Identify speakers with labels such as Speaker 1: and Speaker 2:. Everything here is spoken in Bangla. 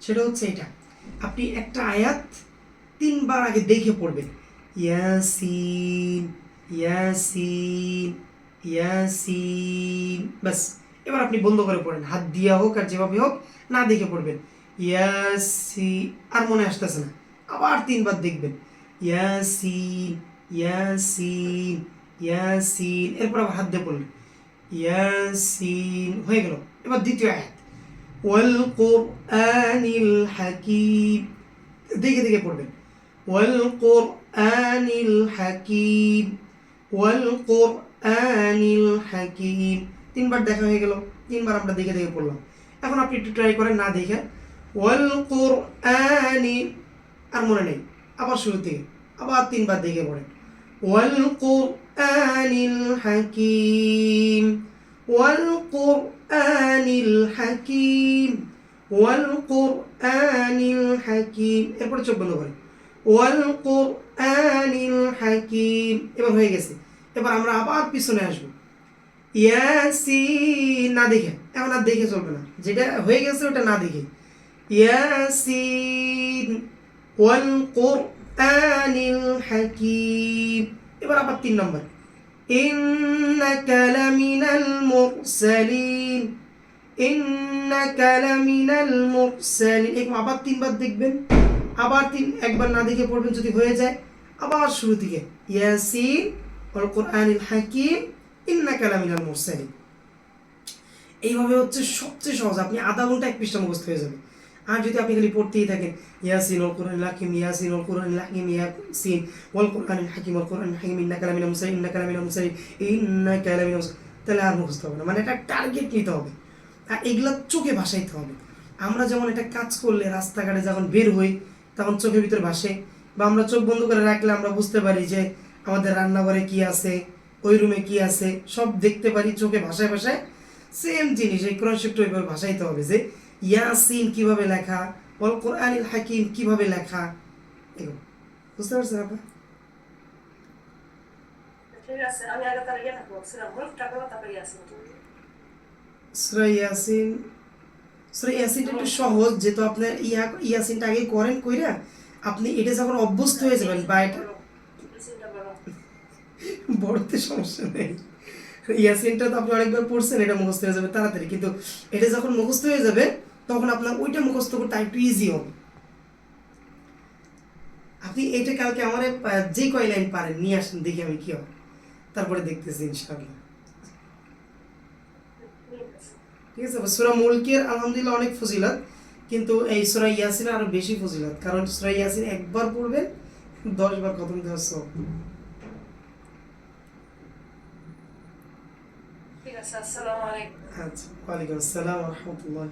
Speaker 1: সেটা হচ্ছে এটা। আপনি একটা আয়াত তিনবার আগে দেখে পড়বেন। ইয়াসিন ইয়াসিন ইয়াসিন, ব্যাস। এবার আপনি বন্ধ করে পড়েন। হাত দিয়া হোক আর যেভাবে হোক, না দেখে পড়বেন। ইয়াসি আর মনে আসতেছে না। আবার তিনবার দেখবেন। ইয়াসিন ইয়াসিন ইয়াসিন, এরপর আবার হাত দিয়ে পড়লেন। ইয়াসিন, হয়ে গেল। এবার দ্বিতীয় আয়াত। ওয়াল কোরআনিল হাকিম। দেখে দেখে পড়বেন ওয়াল কোরআনিল হাকিম। ওয়াল কোরআনিল হাকিম। তিনবার দেখা হয়ে গেল। তিনবার আমরা দেখে দেখে পড়লাম। এখন আপনি একটু ট্রাই করেন, না দেখে। ওয়াল কোরআনি আর মনে নেই। আবার শুরু থেকে আবার তিনবার দেখে পড়েন। ওয়াল কোরআনিল হাকিম। ওয়াল কোর القرآن الحكيم ওয়াল الحكيم হাকিম এরপরে চোখ বন্ধ করে ওয়াল الحكيم এবার হয়ে গেছে। এবার আমরা আবার পিছনে আসব। ইয়াসিন না দেখে। এখন আর দেখে চলবে না। যেটা হয়ে গেছে ওটা না দেখে। ইয়াসিন ওয়াল الحكيم এবার আবার তিন নম্বর। إنك لمن المرسلين إنك لمن المرسلين এরকম আবার তিনবার দেখবেন আবার তিন একবার না দেখে পড়বেন যদি হয়ে যায় আবার শুরু থেকে ইয়াসিন ওয়াল কোরআনিল হাকিম ইন্নাকা লামিনাল মুরসালিন এইভাবে হচ্ছে সবচেয়ে সহজ আপনি আধা ঘন্টা এক পৃষ্ঠা মুখস্থ হয়ে যাবে আর যদি আপনি খালি পড়তেই থাকেন, ইয়াসিন ওল কোরআন হাকিম, ইয়াসিন ওল কোরআন হাকিম, ইয়াসিন ওল কোরআন হাকিম ওল কোরআন হাকিম ইন্না কালামিনা মুসাইন ইন্না কালামিনা মুসাইন ইন্না কালামিনা তাহলে আর মুখস্থ হবে না। মানে একটা টার্গেট নিতে হবে। আর এগুলো চোখে ভাসাইতে হবে। আমরা যেমন একটা কাজ করলে রাস্তাঘাটে যখন বের হই, তখন চোখের ভিতরে ভাসে। বা আমরা চোখ বন্ধ করে রাখলে আমরা বুঝতে পারি যে আমাদের রান্নাঘরে কি আছে, ওই রুমে কি আছে, সব দেখতে পারি, চোখে ভাষায় ভাষায় সেম জিনিস, এই কোরআন ওইভাবে ভাষাইতে হবে যে ইয়াসিন কীভাবে লেখা? অল কোরআনিল হাকিম কীভাবে লেখা? এগুলো। বুঝতে পারছেন আপা
Speaker 2: ইয়ে ইয়াসিন।
Speaker 1: ইয়াসিনটা একটু সহজ যেহেতু আপনার ইয়া ইয়াসিনটা আগে করেন কইরা আপনি এটা যখন অভ্যস্ত হয়ে যাবেন বা এটা বড়তে সমস্যা নেই। ইয়াসিনটা তো আপনি অনেকবার পড়ছেন এটা মুখস্থ হয়ে যাবে তাড়াতাড়ি। কিন্তু এটা যখন মুখস্থ হয়ে যাবে তখন আপনার ওইটা মুখস্থ করতে একটু ইজি হবে। আপনি এটা কালকে আমার যে কয় লাইন পারেন নিয়ে আসেন দেখি আমি কি হবে তারপরে দেখতেছি ইনশাআল্লাহ।
Speaker 2: ঠিক আছে
Speaker 1: সুরা মুলকের আলহামদুলিল্লাহ অনেক ফজিলত কিন্তু এই সুরা ইয়াসিন আরও বেশি ফজিলত কারণ সুরা ইয়াসিন একবার পড়বেন দশ বার খতম দেওয়ার সব আচ্ছা ওয়ালাইকুম আসসালাম রহমতুল্লাহ